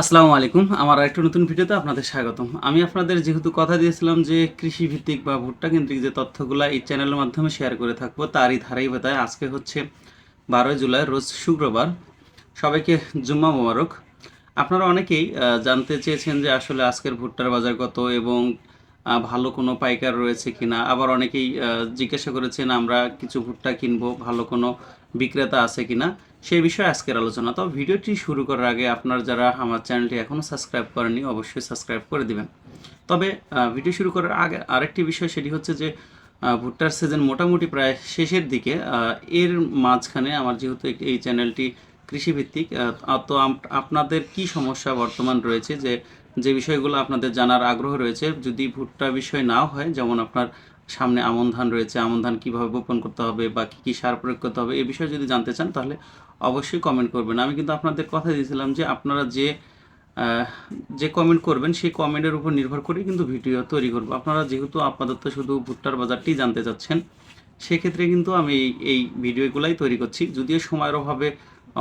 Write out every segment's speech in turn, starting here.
আসসালামু আলাইকুম। আমার একটা নতুন ভিডিওতে আপনাদের স্বাগতম। আমি আপনাদের যেহেতু কথা দিয়েছিলাম যে কৃষি ভিত্তিক বা ভুট্টা কেন্দ্রিক যে তথ্যগুলো এই চ্যানেলের মাধ্যমে শেয়ার করে থাকব, তারই ধারাই ধারাবাহিকতায় আজকে হচ্ছে বারোই জুলাই, রোজ শুক্রবার। সবাইকে জুম্মা মোবারক। আপনারা অনেকেই জানতে চেয়েছেন যে আসলে আজকের ভুট্টার বাজার কত এবং ভালো কোনো পাইকার রয়েছে কিনা। আবার অনেকেই জিজ্ঞাসা করেছেন আমরা কিছু ভুট্টা কিনবো, ভালো কোনো বিক্রেতা আছে কিনা। সেই বিষয়ে আজকের আলোচনা। তো ভিডিওটি শুরু করার আগে আপনার যারা আমার চ্যানেলটি এখনও সাবস্ক্রাইব করেনি অবশ্যই সাবস্ক্রাইব করে দিবেন। তবে ভিডিও শুরু করার আগে আরেকটি বিষয়, সেটি হচ্ছে যে ভুট্টার সিজন মোটামুটি প্রায় শেষের দিকে এর মাঝখানে আমার যেহেতু এই- চ্যানেলটি কৃষিভিত্তিক তো আপনাদের কি সমস্যা বর্তমান রয়েছে যে যে বিষয়গুলো আপনাদের জানার আগ্রহ রয়েছে, যদি ভুট্টা বিষয় নাও হয়, যেমন আপনার সামনে আমন ধান রয়েছে, আমন ধান কীভাবে বপন করতে হবে বা কী কী সার প্রয়োগ করতে হবে, এ বিষয়ে যদি জানতে চান, তাহলে অবশ্যই কমেন্ট করবেন। আমি কিন্তু আপনাদের কথা দিয়েছিলাম যে আপনারা যে যে কমেন্ট করবেন, সেই কমেন্টের উপর নির্ভর করে কিন্তু ভিডিও তৈরি করব। আপনারা যেহেতু আপাতত শুধু ভুট্টার বাজারটি জানতে চাচ্ছেন, সেক্ষেত্রে কিন্তু আমি এই ভিডিওগুলাই তৈরি করছি। যদিও সময়ের অভাবে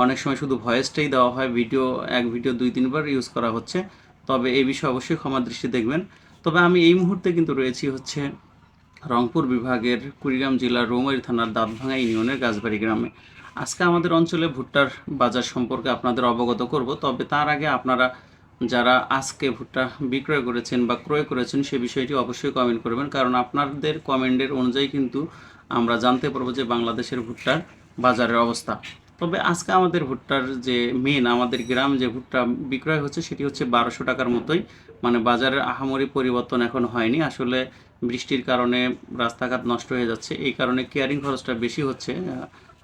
অনেক সময় শুধু ভয়েসটাই দেওয়া হয় ভিডিও এক ভিডিও দুই তিনবার ইউজ করা হচ্ছে। তবে এই বিষয়ে অবশ্যই ক্ষমা দৃষ্টি দেখবেন। তবে আমি এই মুহূর্তে কিন্তু রয়েছি হচ্ছে রংপুর বিভাগের কুড়িগ্রাম জেলার রৌমারী থানার দাঁতভাঙা ইউনিয়নের গাছবাড়ি গ্রামে। আজকে আমাদের অঞ্চলে ভুট্টার বাজার সম্পর্কে আপনাদের অবগত করব, তবে তার আগে আপনারা যারা আজকে ভুট্টা বিক্রয় করেছেন বা ক্রয় করেছেন সে বিষয়টি অবশ্যই কমেন্ট করবেন, কারণ আপনাদের কমেন্টের অনুযায়ী কিন্তু আমরা জানতে পারব যে বাংলাদেশের ভুট্টার বাজারের অবস্থা। তবে আজকে আমাদের ভুট্টার যে মেন আমাদের গ্রাম যে ভুট্টা বিক্রয় হচ্ছে সেটি হচ্ছে বারোশো টাকার মতোই। মানে বাজারের আহামরি পরিবর্তন এখন হয়নি। আসলে বৃষ্টির কারণে রাস্তাঘাট নষ্ট হয়ে যাচ্ছে। এই কারণে কেয়ারিং খরচটা বেশি হচ্ছে।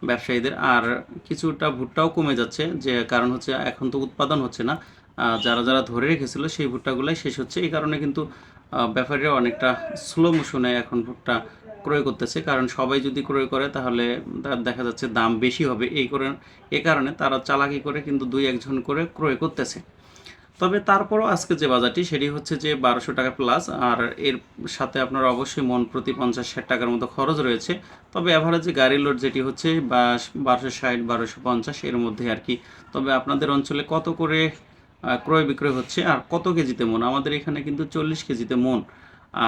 ব্যবসায়ীদের। আর কিছুটা ভুট্টাও কমে যাচ্ছে, যে কারণ হচ্ছে এখন তো উৎপাদন হচ্ছে না। যারা যারা ধরে রেখেছিল সেই ভুট্টাগুলাই শেষ হচ্ছে। এই কারণে কিন্তু ব্যাপারীরা অনেকটা স্লো মোশনে এখন ভুট্টা ক্রয় করতেছে। কারণ সবাই যদি ক্রয় করে তাহলে তার দেখা যাচ্ছে দাম বেশি হবে। এই করে, এ কারণে তারা চালাকি করে কিন্তু দুই একজন করে ক্রয় করতেছে। তবে তারপরও আজকে যে বাজারটি, সেটি হচ্ছে যে বারোশো টাকা প্লাস আর এর সাথে আপনার অবশ্যই মন প্রতি পঞ্চাশ ষাট টাকার মতো খরচ রয়েছে। তবে অ্যাভারেজে গাড়ি লোড যেটি হচ্ছে বা বারোশো ষাট, বারোশো পঞ্চাশ, এর মধ্যে আর কি। তবে আপনাদের অঞ্চলে কত করে ক্রয় বিক্রয় হচ্ছে আর কত কেজিতে মন? আমাদের এখানে কিন্তু চল্লিশ কেজিতে মন।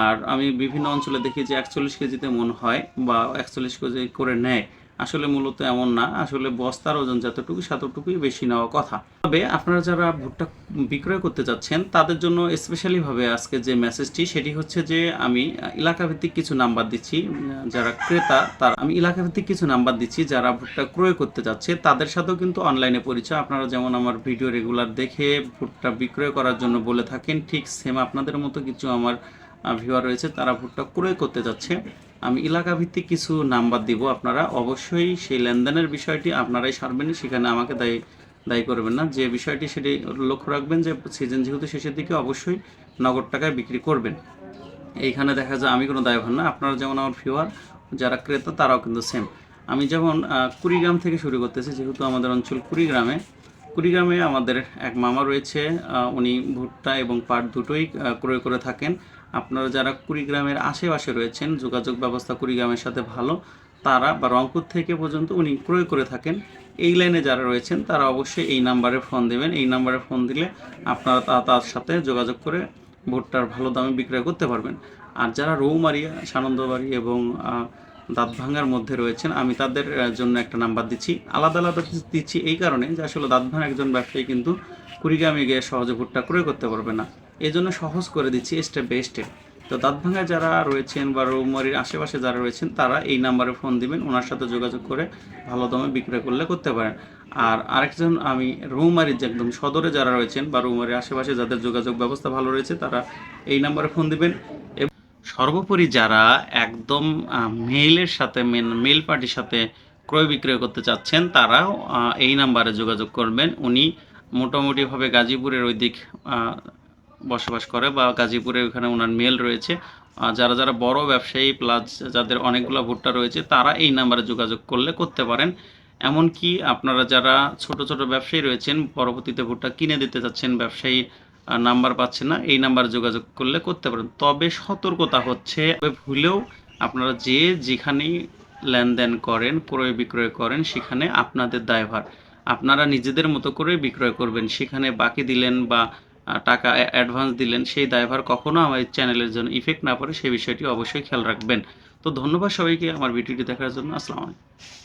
আর আমি বিভিন্ন অঞ্চলে দেখি যে একচল্লিশ কেজিতে মন হয় বা একচল্লিশ কেজি করে নেয়। আসলে মূলত এমন না। আসলে বস্তার ওজন যতটুকু ততটুকুই বেশি নেওয়া কথা। তবে আপনারা যারা ভুট্টা বিক্রয় করতে যাচ্ছেন, তাদের জন্য স্পেশালি ভাবে আজকে যে মেসেজটি সেটি হচ্ছে যে, আমি এলাকা ভিত্তিক কিছু নাম্বার দিচ্ছি। যারা ক্রেতা, তার, আমি এলাকা ভিত্তিক কিছু নাম্বার দিচ্ছি। যারা ভুট্টা ক্রয় করতে যাচ্ছে, তাদের সাথেও কিন্তু অনলাইনে পরিচয়। আপনারা যেমন আমার ভিডিও রেগুলার দেখে ভুট্টা বিক্রয় করার জন্য বলে থাকেন, ঠিক সেম আপনাদের মতো কিছু আমার ভিউয়ার রয়েছে, তারা ভুট্টা ক্রয় করতে যাচ্ছে। আমি এলাকা ভিত্তিক কিছু নাম্বার দিব আপনারা। অবশ্যই সেই লেনদেনের বিষয়টি আপনারাই সারবেন, সেখানে আমাকে দায়ী দায়ী করবেন না। যে বিষয়টি সেটি লক্ষ্য রাখবেন যে সিজন যেহেতু শেষের দিকে অবশ্যই নগদ টাকায় বিক্রি করবেন। এইখানে দেখা যায় আমি কোনো দায়ভার না, আপনারা যেমন আমার ভিউয়ার যারা ক্রেতা তারাও কিন্তু সেম আমি যেমন কুড়িগ্রাম থেকে শুরু করতেছি, যেহেতু আমাদের অঞ্চল কুড়িগ্রামে। কুড়িগ্রামে আমাদের এক মামা রয়েছে উনি ভুট্টা এবং পাট দুটোই ক্রয় করে থাকেন। আপনারা যারা কুড়িগ্রামের আশেপাশে রয়েছেন, যোগাযোগ ব্যবস্থা কুড়িগ্রামের সাথে ভালো, তারা বা রংপুর থেকে পর্যন্ত উনি ক্রয় করে থাকেন। এই লাইনে যারা রয়েছেন, তারা অবশ্যই এই নাম্বারে ফোন দেবেন। এই নাম্বারে ফোন দিলে আপনারা তার সাথে যোগাযোগ করে ভুট্টার ভালো দামে বিক্রয় করতে পারবেন। আর যারা রৌমারি, সানন্দবাড়ি এবং আহ, ভাঙার মধ্যে রয়েছেন। আমি তাদের জন্য একটা নাম্বার দিচ্ছি। আলাদা আলাদা দিচ্ছি এই কারণে যে আসলে দাঁত ভাঙা একজন ব্যবসায়ী কিন্তু কুড়িগ্রামে গিয়ে সহজে ভুট্টা ক্রয় করতে পারবে না। এই জন্য সহজ করে দিচ্ছি স্টেপ বাই স্টেপ তো দাঁতভাঙ্গা যারা রয়েছেন বা রৌমারির আশেপাশে যারা রয়েছেন তারা এই নাম্বারে ফোন দিবেন। ওনার সাথে যোগাযোগ করে ভালো দামে বিক্রয় করলে করতে পারেন। আর আরেকজন আমি রৌমারির যে একদম সদরে যারা রয়েছেন বা রৌমারির আশেপাশে যাদের যোগাযোগ ব্যবস্থা ভালো রয়েছে তারা এই নাম্বারে ফোন দিবেন। সর্বোপরি যারা একদম মেইলের সাথে মেল পার্টির সাথে ক্রয় বিক্রয় করতে চাচ্ছেন, তারাও এই নাম্বারে যোগাযোগ করবেন। উনি মোটামুটিভাবে গাজীপুরের ওই দিক বসবাস করে বা গাজীপুরে ওখানে ওনার মেল রয়েছে। যারা যারা বড় ব্যবসায়ী প্লাস যাদের অনেকগুলো ভুট্টা রয়েছে, তারা এই নাম্বারে যোগাযোগ করলে করতে পারেন। এমনকি আপনারা যারা ছোট ছোট ব্যবসায়ী রয়েছেন, পরবর্তীতে ভুট্টা কিনে দিতে চাচ্ছেন ব্যবসায়ী নাম্বার পাচ্ছেন না, এই নাম্বারে যোগাযোগ করলে করতে পারেন। তবে সতর্কতা হচ্ছে ভুলেও আপনারা যে যেখানেই লেনদেন করেন, ক্রয় বিক্রয় করেন, সেখানে আপনাদের দায়ভার। আপনারা নিজেদের মতো করে বিক্রয় করবেন, সেখানে বাকি দিলেন বা টাকা অ্যাডভান্স দিলেন, সেই দায়ভার কখনো আমার চ্যানেলের জন্য ইফেক্ট না পড়ে, সেই বিষয়টি অবশ্যই খেয়াল রাখবেন। তো ধন্যবাদ সবাইকে আমার ভিডিওটি দেখার জন্য। আসসালামু আলাইকুম।